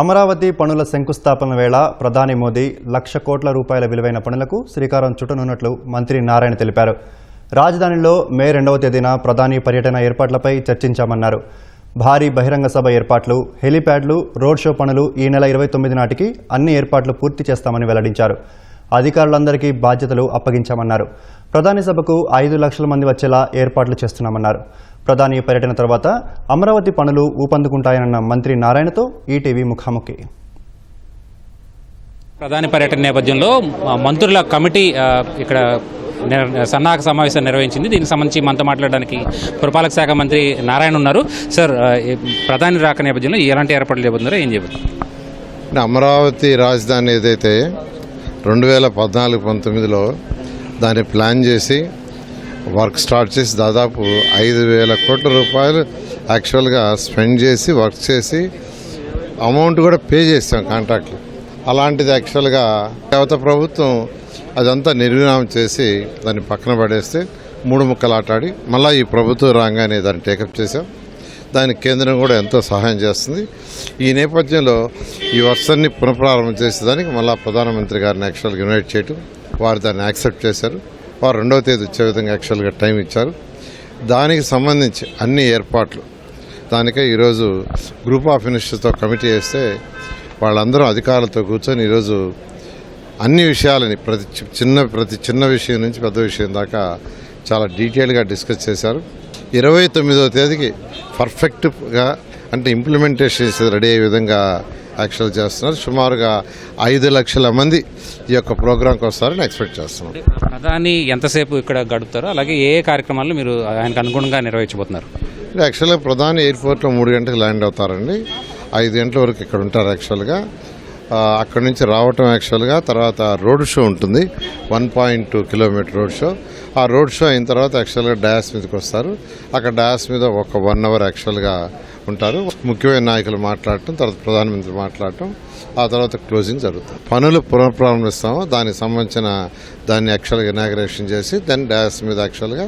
అమరావతి పనుల శంకుస్థాపన వేళ ప్రధాని మోదీ లక్ష కోట్ల రూపాయల విలువైన పనులకు శ్రీకారం చుట్టనున్నట్లు మంత్రి నారాయణ తెలిపారు. రాజధానిలో మే రెండవ తేదీన ప్రధాని పర్యటన ఏర్పాట్లపై చర్చించామన్నారు. భారీ బహిరంగ సభ ఏర్పాట్లు హెలీప్యాడ్లు రోడ్ షో పనులు ఈ నెల ఇరవై తొమ్మిది నాటికి అన్ని ఏర్పాట్లు పూర్తి చేస్తామని వెల్లడించారు. అధికారులందరికీ బాధ్యతలు అప్పగించామన్నారు. ప్రధాని సభకు ఐదు లక్షల మంది వచ్చేలా ఏర్పాట్లు చేస్తున్నామన్నారు. ప్రధాని పర్యటన తర్వాత అమరావతి పనులు ఊపందుకుంటాయన్న మంత్రి నారాయణతో ఈటీవీ ముఖాముఖి. ప్రధాని పర్యటన నేపథ్యంలో మంత్రుల కమిటీ ఇక్కడ నిర్- సన్నాహక సమావేశం నిర్వహించింది. దీనికి సంబంధించి మనతో మాట్లాడడానికి పురపాలక శాఖ మంత్రి నారాయణ ఉన్నారు. సార్ ప్రధాని రాక నేపథ్యంలో ఎలాంటి ఏర్పాట్లు చేయబోతున్నారో ఏం అంటే అమరావతి రాజధాని ఏదైతే రెండు వేల పద్నాలుగు పంతొమ్మిదిలో దాన్ని ప్లాన్ చేసి వర్క్ స్టార్ట్ చేసి దాదాపు ఐదు వేల కోట్ల రూపాయలు యాక్చువల్గా స్పెండ్ చేసి వర్క్ చేసి అమౌంట్ కూడా పే చేసాం కాంట్రాక్ట్లు. అలాంటిది యాక్చువల్గా గత ప్రభుత్వం అదంతా నిర్విరామం చేసి దాన్ని పక్కన పడేస్తే మూడు ముక్కలు ఆటాడి మళ్ళీ ఈ ప్రభుత్వం రాగానే దాన్ని టేకప్ చేసాం. దానికి కేంద్రం కూడా ఎంతో సహాయం చేస్తుంది. ఈ నేపథ్యంలో ఈ వర్షాన్ని పునఃప్రారంభం చేసేదానికి మళ్ళీ ప్రధానమంత్రి గారిని యాక్చువల్గా ఇన్వైట్ చేయటం వారు దాన్ని యాక్సెప్ట్ చేశారు. వారు రెండవ తేదీ వచ్చే విధంగా యాక్చువల్గా టైం ఇచ్చారు. దానికి సంబంధించి అన్ని ఏర్పాట్లు. దానికే ఈరోజు గ్రూప్ ఆఫ్ మినిస్టర్స్తో కమిటీ వేస్తే వాళ్ళందరూ అధికారులతో కూర్చొని ఈరోజు అన్ని విషయాలని ప్రతి చి- చిన్న ప్రతి చిన్న విషయం నుంచి పెద్ద విషయం దాకా చాలా డీటెయిల్గా డిస్కస్ చేశారు. ఇరవై తొమ్మిదవ తేదీకి పర్ఫెక్ట్గా అంటే ఇంప్లిమెంటేషన్ చేసేది రెడీ అయ్యే విధంగా యాక్చువల్ చేస్తున్నారు. సుమారుగా ఐదు లక్షల మంది ఈ యొక్క ప్రోగ్రాంకి వస్తారని ఎక్స్పెక్ట్ చేస్తున్నాం. ప్రధాని ఎంతసేపు ఇక్కడ గడుపుతారో అలాగే ఏ కార్యక్రమాలు మీరు ఆయనకు అనుగుణంగా నిర్వహించబోతున్నారు? యాక్చువల్గా ప్రధాని ఎయిర్పోర్ట్లో మూడు గంటలకు ల్యాండ్ అవుతారండి. ఐదు గంటల వరకు ఇక్కడ ఉంటారు యాక్చువల్గా. అక్కడి నుంచి రావటం యాక్చువల్గా తర్వాత రోడ్ షో ఉంటుంది. One point two kilometre road show. ఆ రోడ్ షో అయిన తర్వాత యాక్చువల్గా డయాస్ మీదకి వస్తారు. అక్కడ డయాస్ మీద ఒక వన్ అవర్ యాక్చువల్గా ఉంటారు ముఖ్యమైన నాయకులు మాట్లాడటం తర్వాత ప్రధానమంత్రి మాట్లాడటం ఆ తర్వాత క్లోజింగ్ జరుగుతుంది. పనులు పునఃప్రారంభిస్తాము. దానికి సంబంధించిన దాన్ని యాక్చువల్గా ఇనాగ్రేషన్ చేసి దాన్ని డయాస్ మీద యాక్చువల్గా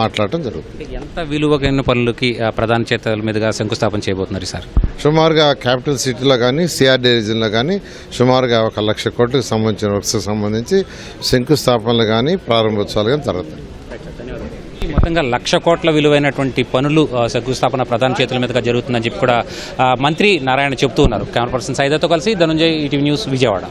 మాట్లాడటం జరుగుతుంది. ఎంత విలువైన పనులకి ప్రధాని చేతుల మీదుగా శంకుస్థాపన చేయబోతున్నారు సార్? సుమారుగా క్యాపిటల్ సిటీలో కానీ సిఆర్డీ రీజన్లో కానీ సుమారుగా ఒక లక్ష కోట్లకు సంబంధించిన వర్క్స్ సంబంధించి శంకుస్థాపనలు కానీ ప్రారంభోత్సవాలు కానీ జరుగుతాయి. మొత్తంగా లక్ష కోట్ల విలువైనటువంటి పనులు శంకుస్థాపన ప్రధాన చేతుల మీదుగా జరుగుతుందని చెప్పి కూడా మంత్రి నారాయణ చెబుతూ ఉన్నారు. కెమెరా పర్సన్ సైదాతో కలిసి ధనుంజయ్ ఈటీవీ న్యూస్ విజయవాడ.